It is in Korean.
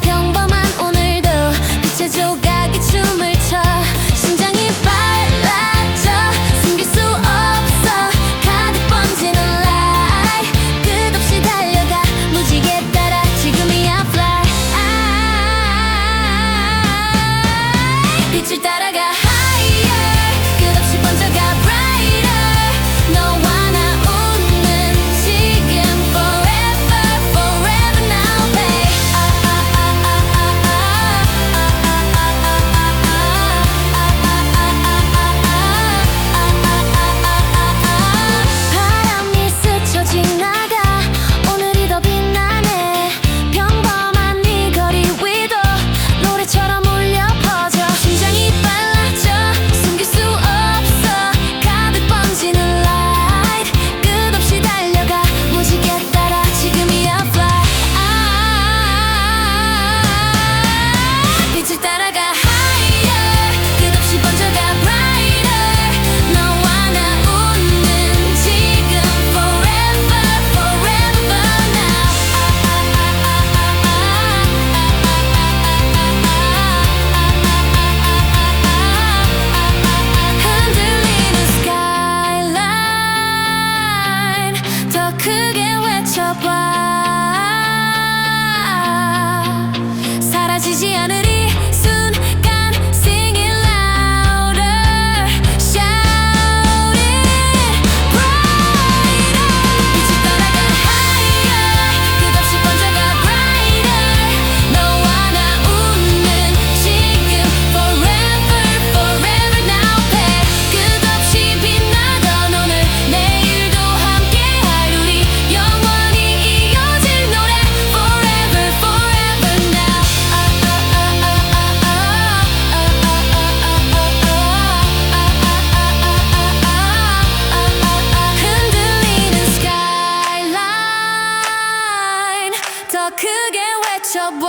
평범한 오늘도 빛의 조각이 춤을 춰. 심장이 빨라져. 숨길 수 없어. 가득 번지는 끝없이 달려가. 무지개 따라 지금이야 fly 빛을 따라가. щоб